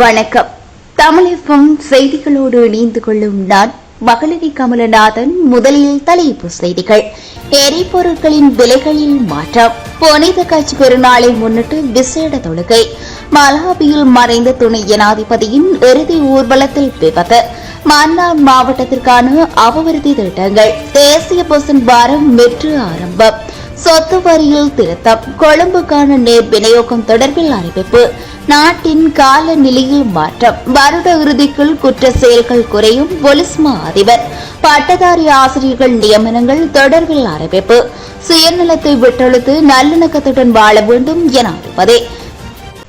வணக்கம். தமிழகம் செய்திகளோடு இணைந்து கொள்ளும் நான் மகளிரி கமலநாதன் முதலில் தலைப்பு செய்திகள். எரிபொருட்களின் விலைகளில் மாற்றம். புனித கட்சி பெருநாளை முன்னிட்டு விசேட தொழுகை. மலாபியில் மறைந்த துணை ஜனாதிபதியின் இறுதி ஊர்வலத்தில் விபத்து. மன்னார் மாவட்டத்திற்கான அபிவிருத்தி திட்டங்கள். தேசிய பசுன் வாரம் வெற்று ஆரம்பம். சொத்து வரியில் திருத்தம் கொழும்புக்கான நேர் விநியோகம் தொடர்பில் அறிவிப்பு. நாட்டின் கால நிலையில் மாற்றம். வருட இறுதிக்குள் குற்ற செயல்கள் குறையும் பொலிஸ்மா மா அதிபர். பட்டதாரி ஆசிரியர்கள் நியமனங்கள் தொடர்பில் அறிவிப்பு. சுயநலத்தை விட்டொழுத்து நல்லிணக்கத்துடன் வாழ வேண்டும் என அறிவிப்பதே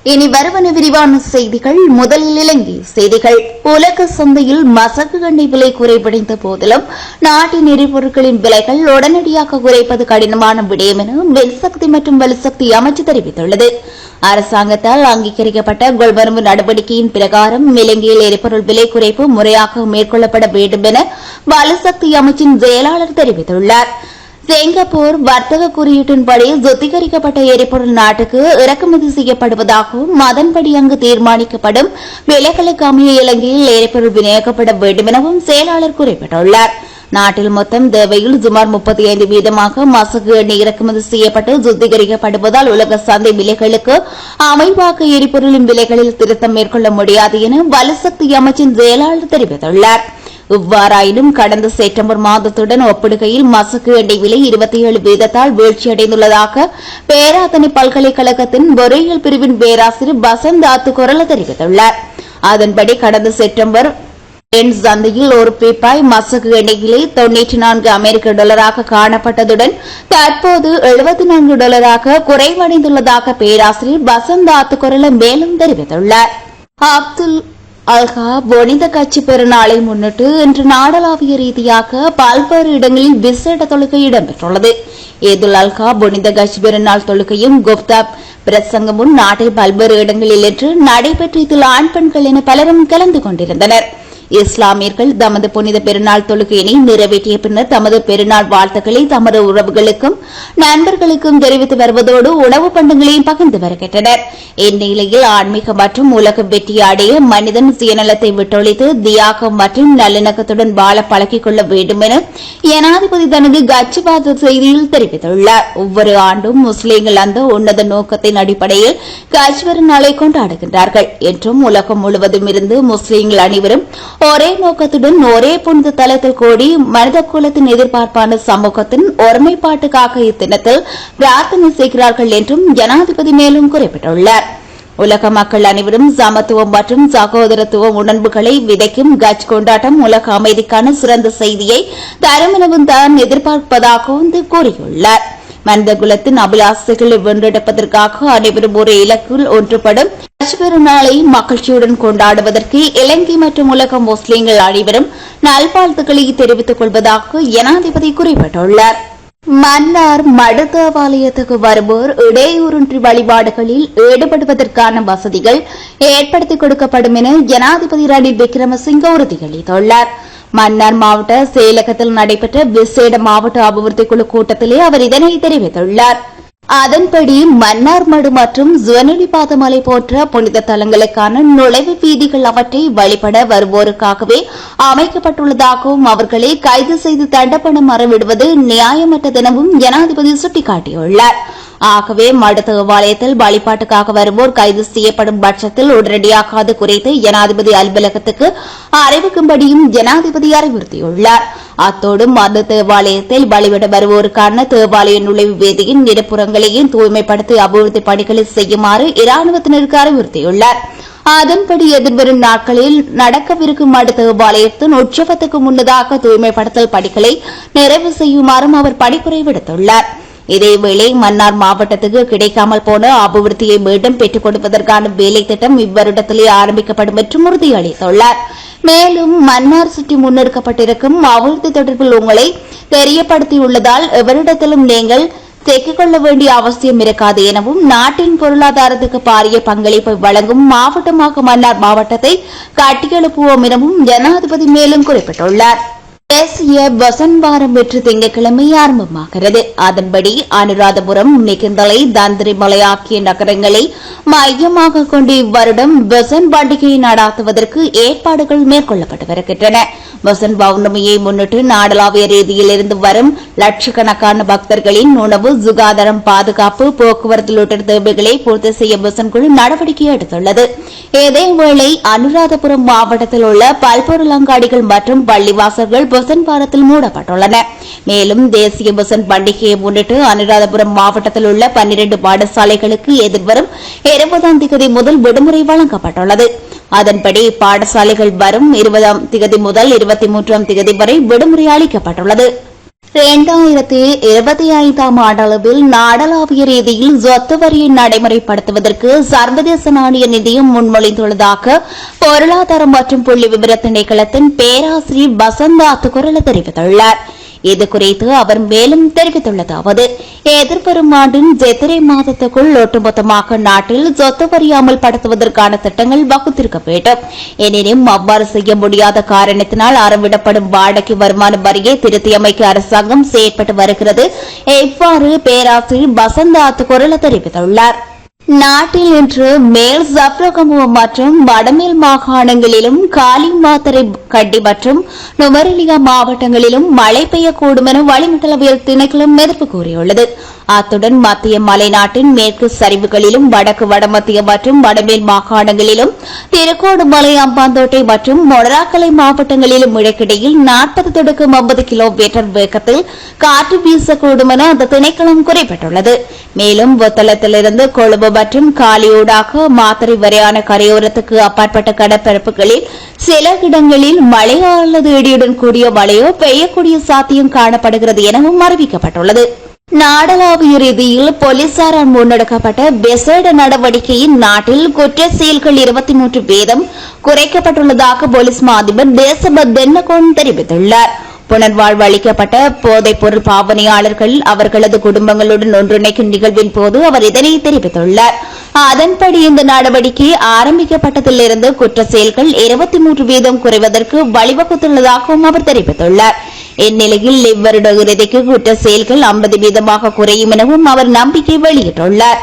இனி வருவன விரிவான செய்திகள். முதலில் இலங்கை செய்திகள். உலக சந்தையில் மசகு எண்ணெய் விலை குறைவடைந்த போதிலும் நாட்டின் எரிபொருட்களின் விலைகள் உடனடியாக குறைப்பது கடினமான விடயம் என மின்சக்தி மற்றும் வலுசக்தி அமைச்சு தெரிவித்துள்ளது. அரசாங்கத்தால் அங்கீகரிக்கப்பட்ட கொள்வரம்பு நடவடிக்கையின் பிரகாரம் இலங்கையில் எரிபொருள் விலை குறைப்பு முறையாக மேற்கொள்ளப்பட வேண்டும் என வலுசக்தி அமைச்சின் செயலாளர் தெரிவித்துள்ளார். சிங்கப்பூர் வர்த்தக குறியீட்டின்படி சுத்திகரிக்கப்பட்ட எரிபொருள் நாட்டுக்கு இறக்குமதி செய்யப்படுவதாகவும் அதன்படி அங்கு தீர்மானிக்கப்படும் விலைகளுக்கு அமைய இலங்கையில் எரிபொருள் விநியோகிக்கப்பட வேண்டும் எனவும் செயலாளர் குறிப்பிட்டுள்ளார். நாட்டில் மொத்தம் தேவையில் சுமார் முப்பத்தி ஐந்து வீதமாக மசகு எண்ணெய் இறக்குமதி செய்யப்பட்டு சுத்திகரிக்கப்படுவதால் உலக சந்தை விலைகளுக்கு அமைவாக்க எரிபொருளின் விலைகளில் திருத்தம் மேற்கொள்ள முடியாது என வலுசக்தி அமைச்சின் செயலாளர் தெரிவித்துள்ளார். இவ்வாறாயினும் கடந்த செப்டம்பர் மாதத்துடன் ஒப்பிடுகையில் மசகு எண்ணெய் விலை இருபத்தி ஏழு வீதத்தால் வீழ்ச்சியடைந்துள்ளதாக பேராதனை பல்கலைக்கழகத்தின் பொறியியல் பிரிவின் பேராசிரியர் பசந்த் ஆத்துக்குரல தெரிவித்துள்ளார். அதன்படி கடந்த செப்டம்பர் எண் சந்தையில் ஒரு பீப்பாய் மசகு எண்ணெயிலே தொன்னூற்றி நான்கு அமெரிக்க டாலராக காணப்பட்டதுடன் தற்போது எழுபத்தி நான்கு டாலராக குறைவடைந்துள்ளதாக பேராசிரியர் பசந்த் ஆத்துக்குரல மேலும் தெரிவித்துள்ளார். அப்துல் அல்கா புனித கட்சி பெருநாளை முன்னிட்டு இன்று நாடளாவிய ரீதியாக பல்வேறு இடங்களில் விசேட தொழுகை இடம்பெற்றுள்ளது. ஏதுல் அல்கா புனித கட்சி பெருநாள் தொழுகையும் குப்தா பிரசங்கமும் நாட்டில் பல்வேறு இடங்களில் இன்று நடைபெற்ற இதில் ஆண் பெண்கள் என பலரும் கலந்து கொண்டிருந்தனர். இஸ்லாமியர்கள் தமது புனித பெருநாள் தொழுகையினை நிறைவேற்றிய பின்னர் தமது பெருநாள் வாழ்த்துக்களை தமது உறவுகளுக்கும் நண்பர்களுக்கும் தெரிவித்து வருவதோடு உணவு பண்டங்களையும் பகிர்ந்து வருகின்றனர். இந்நிலையில் ஆன்மீக மற்றும் உலக வெற்றியாடைய மனிதன் சுயநலத்தை விட்டொழித்து தியாகம் மற்றும் நல்லிணக்கத்துடன் வாழ பழக்கிக் கொள்ள வேண்டும் என ஜனாதிபதி தனது கச்சிபாத செய்தியில் தெரிவித்துள்ளார். ஒவ்வொரு ஆண்டும் முஸ்லீம்கள் அந்த உன்னத நோக்கத்தின் அடிப்படையில் கட்சி நாளை கொண்டாடுகின்றார்கள். என்றும் உலகம் முழுவதும் இருந்து முஸ்லீம்கள் அனைவரும் ஒரே நோக்கத்துடன் ஒரே புனித தலத்தில் கூடி மனித குலத்தின் எதிர்பார்ப்பான சமூகத்தின் ஒருமைப்பாட்டுக்காக இத்தினத்தில் பிரார்த்தனை செய்கிறார்கள் என்றும் ஜனாதிபதி மேலும் குறிப்பிட்டுள்ளார். உலக மக்கள் அனைவரும் சமத்துவம் மற்றும் சகோதரத்துவம் உணர்வுகளை விதைக்கும் கட்ச் கொண்டாட்டம் உலக அமைதிக்கான சிறந்த செய்தியை தருமனவும் தான் எதிர்பார்ப்பதாகவும் கூறியுள்ளார். மனித குலத்தின் அபிலாசைகளை வென்றெடுப்பதற்காக அனைவரும் ஒரு இலக்கில் ஒன்றுபடும் பெருநாளை மகிழ்ச்சியுடன் கொண்டாடுவதற்கு இலங்கை மற்றும் உலக முஸ்லீம்கள் அனைவரும் நல்வாழ்த்துக்களை தெரிவித்துக் கொள்வதாக ஜனாதிபதி குறிப்பிட்டுள்ளார். மன்னார் மடு தேவாலயத்துக்கு வருவோர் இடையூறின்றி வழிபாடுகளில் ஈடுபடுவதற்கான வசதிகள் ஏற்படுத்திக் கொடுக்கப்படும் என ஜனாதிபதி ரணில் விக்ரமசிங்க உறுதியளித்துள்ளாா் மன்னார் மாவட்ட செயலகத்தில் நடைபெற்ற விசேட மாவட்ட அபிவிருத்தி குழு கூட்டத்திலே அவர் இதனை தெரிவித்துள்ளார். அதன்படி மன்னார்மடு மற்றும் ஜுவனலிபாதமலை போன்ற புனித தலங்களுக்கான நுழைவு வீதிகள் அவற்றை வழிபட வருவோருக்காகவே அமைக்கப்பட்டுள்ளதாகவும் அவர்களை கைது செய்து தண்டப்பணம் மறவிடுவது நியாயமற்றதெனவும் ஜனாதிபதி சுட்டிக்காட்டியுள்ளார். ஆகவே மடு தேவாலயத்தில் வழிபாட்டுக்காக வருவோர் கைது செய்யப்படும் பட்சத்தில் உடனடியாக அது குறித்து ஜனாதிபதி அலுவலகத்துக்கு அறிவிக்கும்படியும் ஜனாதிபதி அறிவுறுத்தியுள்ளார். அத்தோடு மது தேவாலயத்தில் வழிபட வருவோருக்கான தேவாலய நுழைவு வேதியின் இருபுறங்களையும் தூய்மைப்படுத்தி அபிவிருத்தி பணிகளை செய்யுமாறு இராணுவத்தினருக்கு அறிவுறுத்தியுள்ளார். அதன்படி எதிர்வரும் நாட்களில் நடக்கவிருக்கும் அடுத்த தேவாலயத்தின் உற்சவத்துக்கு முன்னதாக தூய்மைப்படுத்தல் பணிகளை நிறைவு செய்யுமாறும் அவர் பணிப்புரை விடுத்துள்ளார். இதேவேளை மன்னார் மாவட்டத்துக்கு கிடைக்காமல் போன அபிவிருத்தியை மீண்டும் பெற்றுக் கொடுப்பதற்கான வேலை திட்டம் இவ்வருடத்திலே ஆரம்பிக்கப்படும் என்றும் உறுதியளித்துள்ளார் மேலும் மன்னார் சுற்றி முன்னெடுக்கப்பட்டிருக்கும் அபிவிருத்தி தொடர்பில் உங்களை தெரியப்படுத்தியுள்ளதால் எவரிடத்திலும் நீங்கள் சிக்கிக் கொள்ள வேண்டிய அவசியம் இருக்காது எனவும் நாட்டின் பொருளாதாரத்துக்கு பாரிய பங்களிப்பை வழங்கும் மாவட்டமாக மன்னார் மாவட்டத்தை கட்டியெழுப்புவோம் எனவும் ஜனாதிபதி மேலும் குறிப்பிட்டுள்ளார். தேசிய வசன்வாரம் வெற்று திங்கட்கிழமை ஆரம்பமாகிறது. அதன்படி அனுராதபுரம் நிகந்தலை தந்திரிமலை ஆகிய நகரங்களை மையமாக கொண்டு இவ்வருடம் வசன் பண்டிகையை நடாத்துவதற்கு ஏற்பாடுகள் மேற்கொள்ளப்பட்டு வருகின்றன. வசன் பௌர்ணமியை முன்னிட்டு நாடளாவிய ரீதியில் இருந்து வரும் லட்சக்கணக்கான பக்தர்களின் உணவு சுகாதாரம் பாதுகாப்பு போக்குவரத்து உள்ளிட்ட தேவைகளை பூர்த்தி செய்ய வசன் குழு நடவடிக்கை எடுத்துள்ளது. இதேவேளை அனுராதபுரம் மாவட்டத்தில் உள்ள பல்பொருள் அங்காடிகள் மற்றும் பள்ளிவாசல்கள் பொசன் வாரத்தில் மூடப்பட்டுள்ளன. மேலும் தேசிய பொசன் பண்டிகையை முன்னிட்டு அனுராதபுரம் மாவட்டத்தில் உள்ள பன்னிரண்டு பாடசாலைகளுக்கு எதிர்வரும் இருபதாம் தேதி முதல் விடுமுறை வழங்கப்பட்டுள்ளது. அதன்படி பாடசாலைகள் வரும் இருபதாம் திகதி முதல் இருபத்தி மூன்றாம் திகதி வரை விடுமுறை அளிக்கப்பட்டுள்ளது. இரண்டாயிரத்தி இருபத்தி ஐந்தாம் ஆண்டளவில் நாடளாவிய ரீதியில் சொத்து வரியை நடைமுறைப்படுத்துவதற்கு சர்வதேச நாணய நிதியம் முன்மொழிந்துள்ளதாக பொருளாதாரம் மற்றும் புள்ளி விவர திணைக்களத்தின் பேராசிரியர் வசந்தா தெரிவித்துள்ளாா் இது குறித்து அவர் மேலும் தெரிவித்துள்ளதாவது எதிர்வரும் ஆண்டின் ஜெத்திரை மாதத்துக்குள் ஒட்டுமொத்தமாக நாட்டில் சொத்து வரி அமல்படுத்துவதற்கான திட்டங்கள் வகுத்திருக்க வேண்டும். எனினும் அவ்வாறு செய்ய முடியாத காரணத்தினால் அறவிடப்படும் வாடகை வருமான வரியை திருத்தியமைக்க அரசாங்கம் செயற்பட்டு வருகிறது. இவ்வாறு பேராசிரியர் வசந்த ஆத்துக்குரல தெரிவித்துள்ளார். நாட்டில் இன்று மேல் சப்ரகமுவ மற்றும் வடமேல் மாகாணங்களிலும் காலி மாத்தரை கட்டி மற்றும் நுவரெலியா மாவட்டங்களிலும் மழை பெய்யக்கூடும் என வளிமண்டலவியல் திணைக்களம் எதிர்ப்பு கூறியுள்ளது. அத்துடன் மத்திய மலைநாட்டின் மேற்கு சரிவுகளிலும் வடக்கு வடமத்திய மற்றும் வடமேல் மாகாணங்களிலும் திருக்கோடுமலை அம்பாந்தோட்டை மற்றும் மொடராக்கலை மாவட்டங்களிலும் இடைக்கிடையில் நாற்பது தொடக்கம் ஐம்பது கிலோமீட்டர் வேகத்தில் காற்று வீசக்கூடும் என அந்த திணைக்களம் குறிப்பிட்டுள்ளது. மேலும் ஒத்தளத்திலிருந்து கொழும்பு மற்றும் காலியூடாக மாத்தறை வரையான கரையோரத்துக்கு அப்பாற்பட்ட கடற்பரப்புகளில் சில இடங்களில் மழையோ அல்லது இடியுடன் கூடிய மழையோ பெய்யக்கூடிய சாத்தியம் காணப்படுகிறது எனவும் அறிவிக்கப்பட்டுள்ளது. நாடளாவிய ரீதியில் போலீசாரால் முன்னெடுக்கப்பட்ட விசேட நடவடிக்கையின் நாட்டில் குற்ற செயல்கள் இருபத்தி மூன்று வீதம் குறைக்கப்பட்டுள்ளதாக போலீஸ் மா அதிபர் தேசபத் தென்னகோன் தெரிவித்துள்ளாா் புனர்வாழ்வு அளிக்கப்பட்ட போதைப் பொருள் பாவனையாளர்கள் அவர்களது குடும்பங்களுடன் ஒன்றிணைக்கும் நிகழ்வின் போது அவர் இதனை தெரிவித்துள்ளார். அதன்படி இந்த நடவடிக்கை ஆரம்பிக்கப்பட்டதிலிருந்து குற்ற செயல்கள் இருபத்தி மூன்று வீதம் குறைவதற்கு வழிவகுத்துள்ளதாகவும் அவர் தெரிவித்துள்ளார். இந்நிலையில் இவ்வருட இறுதிக்கு குற்ற செயல்கள் ஐம்பது வீதமாக குறையும் எனவும் அவர் நம்பிக்கை வெளியிட்டுள்ளார்.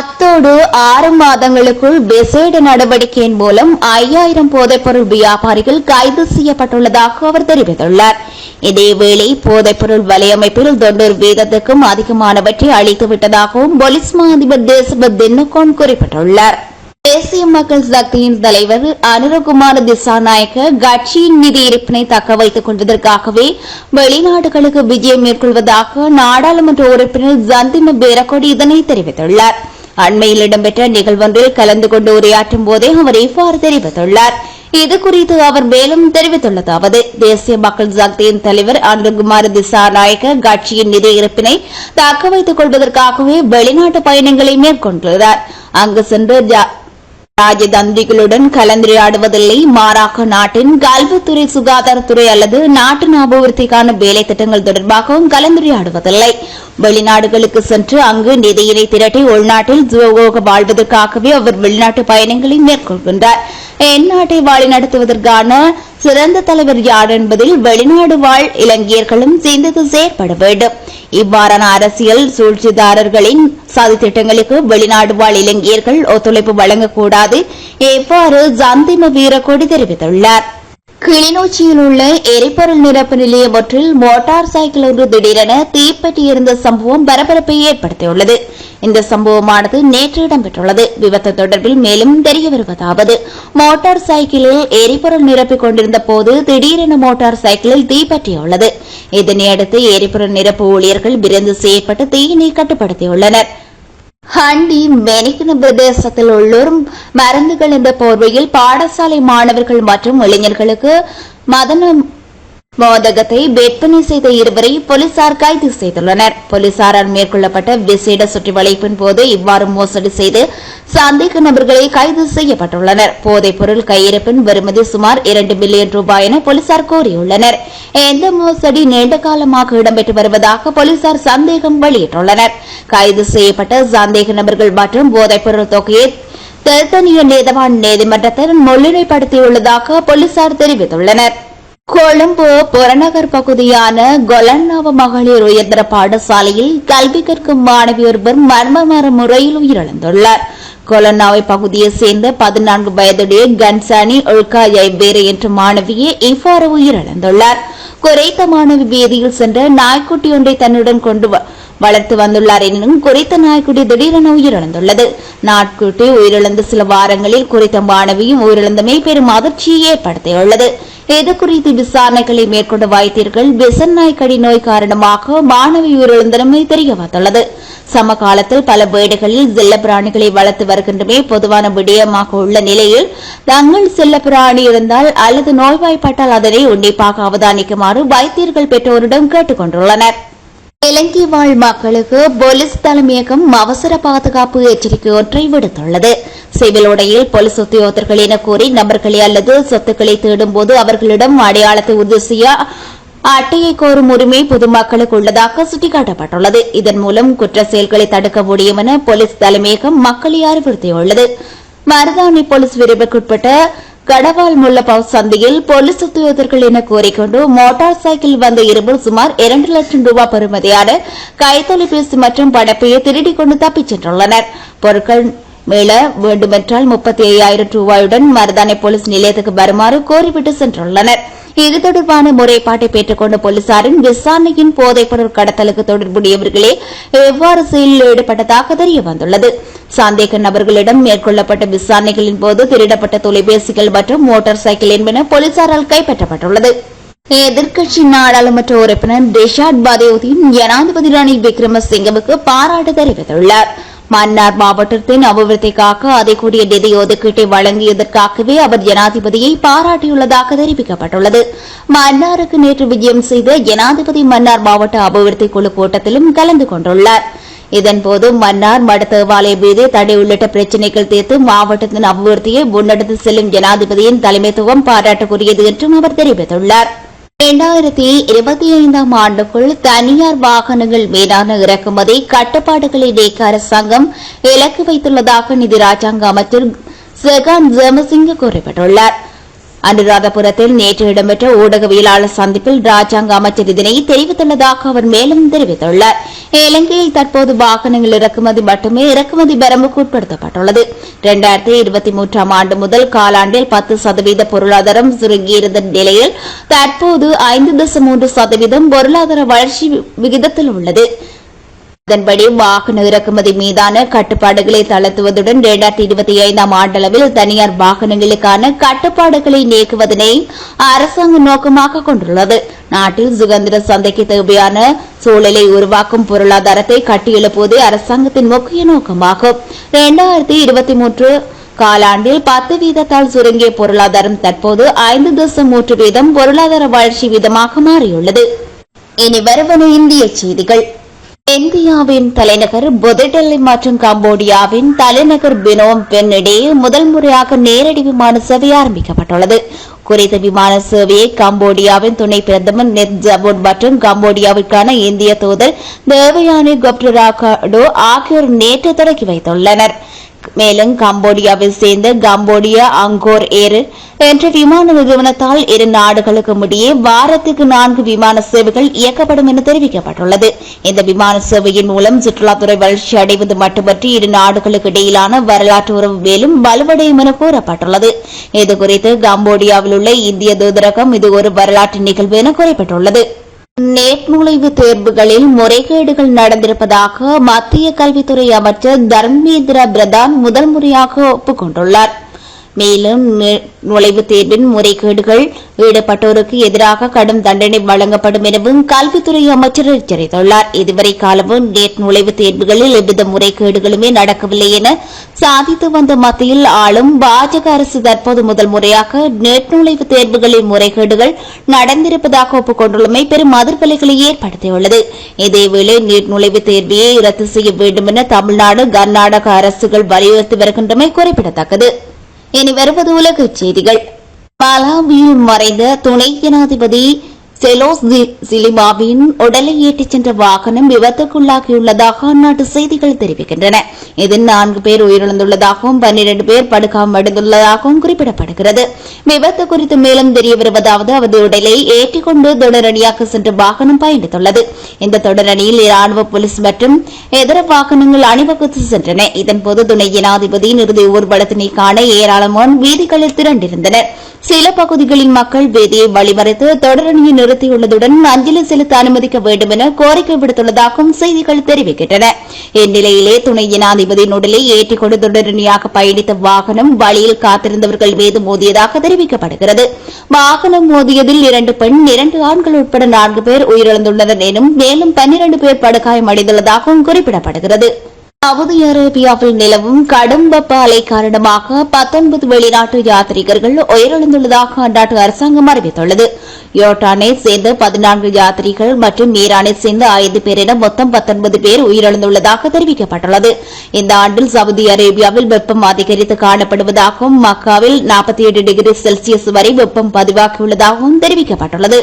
அத்தோடு ஆறு மாதங்களுக்குள் விசேட நடவடிக்கையின் மூலம் ஐயாயிரம் போதைப்பொருள் வியாபாரிகள் கைது செய்யப்பட்டுள்ளதாக அவர் தெரிவித்துள்ளார். இதேவேளை போதைப்பொருள் வலையமைப்பில் தொண்ணூறு வீதத்துக்கும் அதிகமானவற்றை அளித்துவிட்டதாகவும் போலீஸ் மா அதிபர் தேசபத் தின்னகோன் குறிப்பிட்டுள்ளார். தேசிய மக்கள் சக்தியின் தலைவர் அனுரகுமார் திசாநாயக்க கட்சியின் நிதி இருப்பினை தக்க வைத்துக் கொண்டதற்காகவே வெளிநாடுகளுக்கு விஜயம் மேற்கொள்வதாக நாடாளுமன்ற உறுப்பினர் ஜந்திம பேரக்கொடி இதனை தெரிவித்துள்ளார். அண்மையில் இடம்பெற்ற நிகழ்வொன்றில் கலந்து கொண்டு உரையாற்றும் போதே அவர் இவ்வாறு தெரிவித்துள்ளார். இதுகுறித்து அவர் மேலும் தெரிவித்துள்ளதாவது தேசிய மக்கள் சக்தியின் தலைவர் அனந்தகுமார் திசாநாயக்க கட்சியின் நிதி இருப்பினை தக்க வைத்துக் கொள்வதற்காகவே வெளிநாட்டு பயணங்களை மேற்கொண்டுள்ளார். அங்கு சென்று ராஜதந்திரிகளுடன் கலந்துரையாடுவதில்லை. மாறாக நாட்டின் கல்வித்துறை சுகாதாரத்துறை அல்லது நாட்டின் அபிவிருத்திக்கான வேலை திட்டங்கள் தொடர்பாகவும் கலந்துரையாடுவதில்லை. வெளிநாடுகளுக்கு சென்று அங்கு நிதியினை திரட்டி உள்நாட்டில் ஜோகோக வாழ்வதற்காகவே அவர் வெளிநாட்டு பயணங்களை மேற்கொள்கின்றார். எந்நாட்டை வழிநடத்துவதற்கான சிறந்த தலைவர் யார் என்பதில் வெளிநாடு வாழ் இலங்கையர்களும் சிந்தித்து செயற்பட வேண்டும். இவ்வாறான அரசியல் சூழ்ச்சிதாரர்களின் சதித்திட்டங்களுக்கு வெளிநாடு வாழ் இலங்கையர்கள் ஒத்துழைப்பு வழங்கக்கூடாது. எவ்வாறு ஜந்திம வீரக்கொடி தெரிவித்துள்ளார். கிளிநொச்சியில் உள்ள எரிபொருள் நிரப்பு நிலையம் ஒன்றில் மோட்டார் சைக்கிள் ஒன்று திடீரென தீப்பற்றியிருந்த சம்பவம் பரபரப்பை ஏற்படுத்தியுள்ளது. இந்த சம்பவமானது நேற்று இடம்பெற்றுள்ளது. விபத்து தொடர்பில் மேலும் தெரிய வருவதாவது மோட்டார் சைக்கிளில் எரிபொருள் நிரப்பிக் கொண்டிருந்த போது திடீரென மோட்டார் சைக்கிளில் தீப்பற்றியுள்ளது இதனையடுத்து எரிபொருள் நிரப்பு ஊழியர்கள் விரைந்து செயற்பட்டு தீயினை கட்டுப்படுத்தியுள்ளனா் ஹண்டி மெனிகன பிரதேசத்தில் உள்ளோரும் மருந்துகள் என்ற போர்வையில் பாடசாலை மாணவர்கள் மற்றும் இளைஞர்களுக்கு மதன மோதகத்தை விற்பனை செய்த இருவரை போலீசார் கைது செய்துள்ளனர். போலீசாரால் மேற்கொள்ளப்பட்ட விசேட சுற்றிவளைப்பின் போது இவ்வாறு மோசடி செய்து சந்தேக நபர்களை கைது செய்யப்பட்டுள்ளனர். போதைப் பொருள் கையிருப்பின் வருமதி சுமார் இரண்டு பில்லியன் ரூபாய் என போலீசார் கூறியுள்ளனர். எந்த மோசடி நீண்ட காலமாக இடம்பெற்று வருவதாக போலீசார் சந்தேகம் வெளியிட்டுள்ளனர். கைது செய்யப்பட்ட சந்தேக நபர்கள் மற்றும் போதைப் பொருள் தொகையை தெல்தனிய நீதவான் நீதிமன்றத்தில் முன்னிலைப்படுத்தியுள்ளதாக போலீசார் தெரிவித்துள்ளனா் கொழும்பு புறநகர் பகுதியான கொலன்னாவ மகளிர் உயர்தர பாடசாலையில் கல்வி கற்கும் மாணவி ஒருவர் மர்மமர முறையில் உயிரிழந்துள்ளார். கொலன்னாவை பகுதியை சேர்ந்த பதினான்கு வயதுடைய கன்சானி ஒழுக்காயை வேறு என்ற மாணவியே இவ்வாறு உயிரிழந்துள்ளார். குறைத்த மாணவி வீதியில் சென்ற நாய்க்குட்டி ஒன்றை தன்னுடன் கொண்டு வளர்த்து வந்துள்ளார் எனினும் குறித்த நாய்க்குட்டி திடீரென உயிரிழந்துள்ளது. நாட்குட்டி உயிரிழந்த சில வாரங்களில் குறித்த மாணவியும் உயிரிழந்தமை பெரும் அதிர்ச்சியை ஏற்படுத்தியுள்ளது. இது குறித்து விசாரணைகளை மேற்கொண்ட வைத்தியர்கள் பெசன் நாய்க்கடி நோய் காரணமாக மாணவி உயிரிழந்தனமே தெரிய வந்துள்ளது சமகாலத்தில் பல வீடுகளில் செல்லப்பிராணிகளை வளர்த்து வருகின்றமே பொதுவான விடயமாக உள்ள நிலையில் தங்கள் செல்லப்பிராணி இருந்தால் அல்லது நோய்வாய்ப்பட்டால் அதனை உன்னிப்பாக அவதானிக்குமாறு வைத்தியர்கள் பெற்றோரிடம் கேட்டுக் கொண்டுள்ளனர் இலங்கை வாழ் மக்களுக்கு போலீஸ் தலைமையகம் அவசர பாதுகாப்பு எச்சரிக்கை ஒன்றை விடுத்துள்ளது. சிவில் உடையில் போலீஸ் உத்தியோகத்தர்கள் என கூறி நபர்களை அல்லது சொத்துக்களை தேடும்போது அவர்களிடம் அடையாளத்தை உறுதி செய்ய அட்டையை கோரும் உரிமை பொதுமக்களுக்கு உள்ளதாக சுட்டிக்காட்டப்பட்டுள்ளது. இதன் மூலம் குற்ற செயல்களை தடுக்க முடியும் என போலீஸ் தலைமையகம் மக்களை அறிவுறுத்தியுள்ளது. மருதாணி போலீஸ் பிரிவுக்குட்பட்ட கடவால் முல்லப்பாவ் சந்தையில் போலீஸ் உத்தியோகத்தர்கள் என கூறிக்கொண்டு மோட்டார் சைக்கிள் வந்த இருவர் சுமார் இரண்டு லட்சம் ரூபாய் பெறுமதியான கைத்தொலைபேசி மற்றும் பணப்பையை திருடிக் கொண்டு தப்பிச் சென்றுள்ளனர். பொருட்கள் மீள வேண்டுமென்றால் முப்பத்தி ஐயாயிரம் ரூபாயுடன் மருதானை போலீஸ் நிலையத்துக்கு வருமாறு கோரிவிட்டு சென்றுள்ளனர். இது தொடர்பான முறைப்பாட்டை பெற்றுக்கொண்ட போலீசாரின் விசாரணையின் போதைப்பொருள் கடத்தலுக்கு தொடர்புடையவர்களே எவ்வாறு செயலில் ஈடுபட்டதாக தெரிய வந்துள்ளது சந்தேக நபர்களிடம் மேற்கொள்ளப்பட்ட விசாரணைகளின் போது திருடப்பட்ட தொலைபேசிகள் மற்றும் மோட்டார் சைக்கிள் என்பன போலீசாரால் கைப்பற்றப்பட்டுள்ளது. எதிர்க்கட்சி நாடாளுமன்ற உறுப்பினர் ரிஷாட் பதேவுதீன் ஜனாதிபதி ரணில் விக்ரமசிங்கவுக்கு பாராட்டு தெரிவித்துள்ளார். மன்னார் மாவட்டத்தின் அபிவிருத்திக்காக அதிகூடிய நிதி ஒதுக்கீட்டை வழங்கியதற்காகவே அவர் ஜனாதிபதியை பாராட்டியுள்ளதாக தெரிவிக்கப்பட்டுள்ளது. மன்னாருக்கு நேற்று விஜயம் செய்த ஜனாதிபதி மன்னார் மாவட்ட அபிவிருத்தி குழு கூட்டத்திலும் கலந்து கொண்டுள்ளார். இதன்போது மன்னார் மடத்தேவாலய மீது தடை உள்ளிட்ட பிரச்சினைகள் தீர்த்து மாவட்டத்தின் அபிவிருத்தியை முன்னெடுத்து செல்லும் ஜனாதிபதியின் தலைமைத்துவம் பாராட்டுக்குரியது என்றும் அவர் தெரிவித்துள்ளார். இரண்டாயிரத்தி இருபத்தி ஐந்தாம் ஆண்டுக்குள் தனியார் வாகனங்கள் மீதான இறக்குமதி கட்டுப்பாடுகளை நீக்க அரசாங்கம் இலக்கு வைத்துள்ளதாக நிதி ராஜாங்க அமைச்சர் ஜெகான் ஜெமசிங்க குறிப்பிட்டுள்ளார். அனுராதபுரத்தில் நேற்று இடம்பெற்ற ஊடகவியலாளர் சந்திப்பில் ராஜாங்க அமைச்சர் இதனை தெரிவித்துள்ளதாக அவர் மேலும் தெரிவித்துள்ளார். இலங்கையில் தற்போது வாகனங்கள் இறக்குமதி மட்டுமே இறக்குமதி வரம்புக்கு உட்படுத்தப்பட்டுள்ளது. இரண்டாயிரத்தி இருபத்தி மூன்றாம் ஆண்டு முதல் காலாண்டில் பத்து சதவீத பொருளாதாரம் சுருங்கியிருந்த நிலையில் தற்போது ஐந்து தசம் மூன்று சதவீதம் பொருளாதார வளர்ச்சி விகிதத்தில் உள்ளது. அதன்படி வாகன இறக்குமதி மீதான கட்டுப்பாடுகளை தளர்த்துவதுடன் இரண்டாயிரத்தி இருபத்தி ஐந்தாம் ஆண்டளவில் தனியார் வாகனங்களுக்கான கட்டுப்பாடுகளை நீக்குவதனை அரசாங்கம் நோக்கமாக கொண்டுள்ளது. நாட்டில் சுதந்திர சந்தைக்கு தேவையான சூழலை உருவாக்கும் பொருளாதாரத்தை கட்டியெழுப்புவதே அரசாங்கத்தின் முக்கிய நோக்கமாகும். இரண்டாயிரத்தி இருபத்தி மூன்று காலாண்டில் பத்து வீதத்தால் சுருங்கிய பொருளாதாரம் தற்போது ஐந்து தசம் மூன்று வீதம் பொருளாதார வளர்ச்சி வீதமாக மாறியுள்ளது. இனி வருவன இந்திய செய்திகள். இந்தியாவின் தலைநகர் புதுடெல்லி மற்றும் கம்போடியாவின் தலைநகர் பினோம் பென் இடையே முதல் முறையாக நேரடி விமான சேவை ஆரம்பிக்கப்பட்டுள்ளது. குறித்த விமான சேவையை கம்போடியாவின் துணை பிரதமர் நெத் ஜபோன் மற்றும் கம்போடியாவிற்கான இந்திய தூதர் தேவயானி கொப்டராகடோ ஆகியோர் நேற்று தொடங்கி வைத்துள்ளனர். மேலும் கம்போடியாவை சேர்ந்த கம்போடியா அங்கோர் ஏர் என்ற விமான நிறுவனத்தால் இரு நாடுகளுக்கும் இடையே வாரத்துக்கு நான்கு விமான சேவைகள் இயக்கப்படும் என தெரிவிக்கப்பட்டுள்ளது. இந்த விமான சேவையின் மூலம் சுற்றுலாத்துறை வளர்ச்சி அடைவது மட்டுமன்றி இரு நாடுகளுக்கு இடையிலான வரலாற்று உறவு மேலும் வலுவடையும் என கூறப்பட்டுள்ளது. இதுகுறித்து கம்போடியாவில் உள்ள இந்திய தூதரகம் இது ஒரு வரலாற்று நிகழ்வு என குறிப்பிட்டுள்ளது. நேட் நுழைவு தேர்வுகளில் முறைகேடுகள் நடந்திருப்பதாக மத்திய கல்வித்துறை அமைச்சர் தர்மேந்திர பிரதான் முதல் முறையாக ஒப்புக்கொண்டுள்ளார். மேலும் நுழைவுத் தேர்வின் முறைகேடுகள் ஈடுபட்டோருக்கு எதிராக கடும் தண்டனை வழங்கப்படும் எனவும் கல்வித்துறை அமைச்சர் எச்சரித்துள்ளார். இதுவரை காலமும் நேட் நுழைவுத் தேர்வுகளில் எவ்வித முறைகேடுகளுமே நடக்கவில்லை என சாதித்து வந்த மத்தியில் ஆளும் பாஜக அரசு தற்போது முதல் முறையாக நேட் நுழைவுத் தேர்வுகளில் முறைகேடுகள் நடந்திருப்பதாக ஒப்புக்கொண்டுள்ளமை பெரும் அதிர்வலைகளை ஏற்படுத்தியுள்ளது. இதேவேளை நீட் நுழைவுத் தேர்வையை ரத்து செய்ய வேண்டும் என தமிழ்நாடு கர்நாடக அரசுகள் வலியுறுத்தி வருகின்றமை குறிப்பிடத்தக்கது. இனி வருவது உலகச் செய்திகள். மலாவியில் மறைந்த துணை ஜனாதிபதி செலோஸ் சிலிமாவின் உடலை ஏற்றிச் சென்ற வாகனம் விபத்துக்குள்ளாகியுள்ளதாக அந்நாட்டு செய்திகள் தெரிவிக்கின்றன. இதில் நான்கு பேர் உயிரிழந்துள்ளதாகவும் பன்னிரண்டு பேர் படுகாமடைந்துள்ளதாகவும் குறிப்பிடப்படுகிறது. விபத்து குறித்து மேலும் தெரிய வருவதாவது அவரது உடலை ஏற்றிக்கொண்டு தொடரணியாக சென்ற வாகனம் பயணித்துள்ளது. இந்த தொடரணியில் ராணுவ போலீஸ் மற்றும் இதர வாகனங்கள் அணிவகுத்து சென்றன. இதன்போது துணை ஜனாதிபதியின் இறுதி ஊர்வலத்தினை காண ஏராளமான வீதிகளில் திரண்டிருந்தனர். சில பகுதிகளில் மக்கள் வேதியை வழிமறைத்து தொடரணியின் நிறுத்தியுள்ளதுடன் அஞ்சலி செலுத்த அனுமதிக்க வேண்டும் என கோரிக்கை விடுத்துள்ளதாகவும் செய்திகள் தெரிவிக்கின்றன. இந்நிலையிலே துணை ஜனாதிபதியின் உடலை ஏற்றிக்கொண்டு தொடரணியாக பயணித்த வாகனம் வழியில் காத்திருந்தவர்கள் மீது மோதியதாக தெரிவிக்கப்படுகிறது. வாகனம் மோதியதில் இரண்டு பெண் இரண்டு ஆண்கள் உட்பட நான்கு பேர் உயிரிழந்துள்ளனர் எனும் மேலும் பன்னிரண்டு பேர் படுகாயமடைந்துள்ளதாகவும் குறிப்பிடப்படுகிறது. சவுதி அரேபியாவில் நிலவும் கடும் வெப்ப அலை காரணமாக பத்தொன்பது வெளிநாட்டு யாத்ரீகர்கள் உயிரிழந்துள்ளதாக அந்நாட்டு அரசாங்கம் அறிவித்துள்ளது. யோட்டானை சேர்ந்த பதினான்கு யாத்ரீகர்கள் மற்றும் ஈரானை சேர்ந்த ஐந்து பேர் என மொத்தம் பத்தொன்பது பேர் உயிரிழந்துள்ளதாக தெரிவிக்கப்பட்டுள்ளது. இந்த ஆண்டில் சவுதி அரேபியாவில் வெப்பம் அதிகரித்து காணப்படுவதாகவும் மக்காவில் நாற்பத்தி ஏழு டிகிரி செல்சியஸ் வரை வெப்பம் பதிவாகியுள்ளதாகவும் தெரிவிக்கப்பட்டுள்ளது.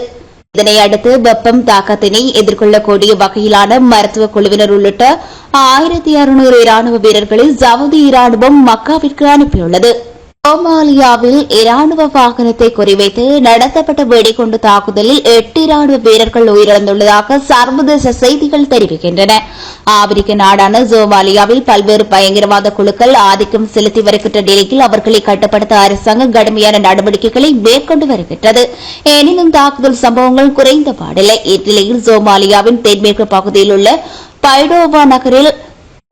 இதனையடுத்து வெப்பம் தாக்கத்தினை எதிர்கொள்ளக்கூடிய வகையிலான மருத்துவ குழுவினர் உள்ளிட்ட ஆயிரத்தி அறுநூறு இராணுவ வீரர்களை சவுதி இராணுவம் மக்காவிற்கு அனுப்பியுள்ளது. சோமாலியாவில் இராணுவ வாகனத்தை குறிவைத்து நடத்தப்பட்ட வெடிகுண்டு தாக்குதலில் எட்டு இராணுவ வீரர்கள் உயிரிழந்துள்ளதாக சர்வதேச செய்திகள் தெரிவிக்கின்றன. ஆப்பிரிக்க நாடான சோமாலியாவில் பல்வேறு பயங்கரவாத குழுக்கள் ஆதிக்கம் செலுத்தி வருகின்ற நிலையில் அவர்களை கட்டுப்படுத்த அரசாங்கம் கடுமையான நடவடிக்கைகளை மேற்கொண்டு வருகின்றது. எனினும் தாக்குதல் சம்பவங்கள் குறைந்த பாடில்லை. இந்நிலையில் சோமாலியாவின் தென்மேற்கு பகுதியில் உள்ள பைடோவா நகரில்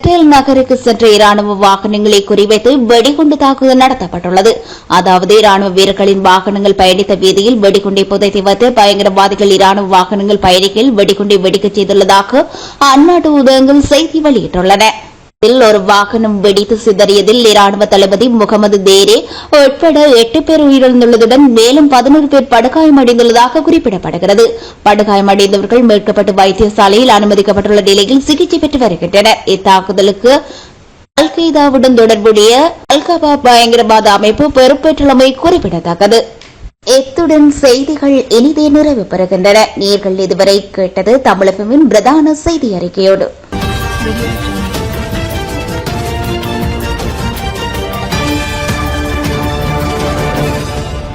டெல் நகருக்கு சென்ற இராணுவ வாகனங்களை குறிவைத்து வெடிகுண்டு தாக்குதல் நடத்தப்பட்டுள்ளது. அதாவது இராணுவ வீரர்களின் வாகனங்கள் பயணித்த வீதியில் வெடிகுண்டை புதைத்து வைத்து பயங்கரவாதிகள் இராணுவ வாகனங்கள் பயணிக்கையில் வெடிகுண்டை வெடிக்கச் செய்துள்ளதாக அந்நாட்டு ஊடகங்கள் செய்தி வெளியிட்டுள்ளன. ஒரு வாகனம் வெடித்து சிதறியதில் இராணுவ தளபதி முகமது தேரே உட்பட எட்டு பேர் உயிரிழந்துள்ளதுடன் மேலும் பதினோரு பேர் படுகாயமடைந்துள்ளதாக குறிப்பிடப்படுகிறது. படுகாயமடைந்தவர்கள் மீட்கப்பட்டு வைத்தியசாலையில் அனுமதிக்கப்பட்டுள்ள நிலையில் சிகிச்சை பெற்று வருகின்றனர். இத்தாக்குதலுக்கு அல் கெய்தாவுடன் தொடர்புடைய அல்கபா பயங்கரவாத அமைப்பு பொறுப்பேற்றுள்ளமை குறிப்பிடத்தக்கது. இத்துடன் செய்திகள் இனிதே நிறைவு பெறுகின்றன. நீர்கள் இதுவரை கேட்டது தமிழகமின் பிரதான செய்தி அறிக்கையோடு.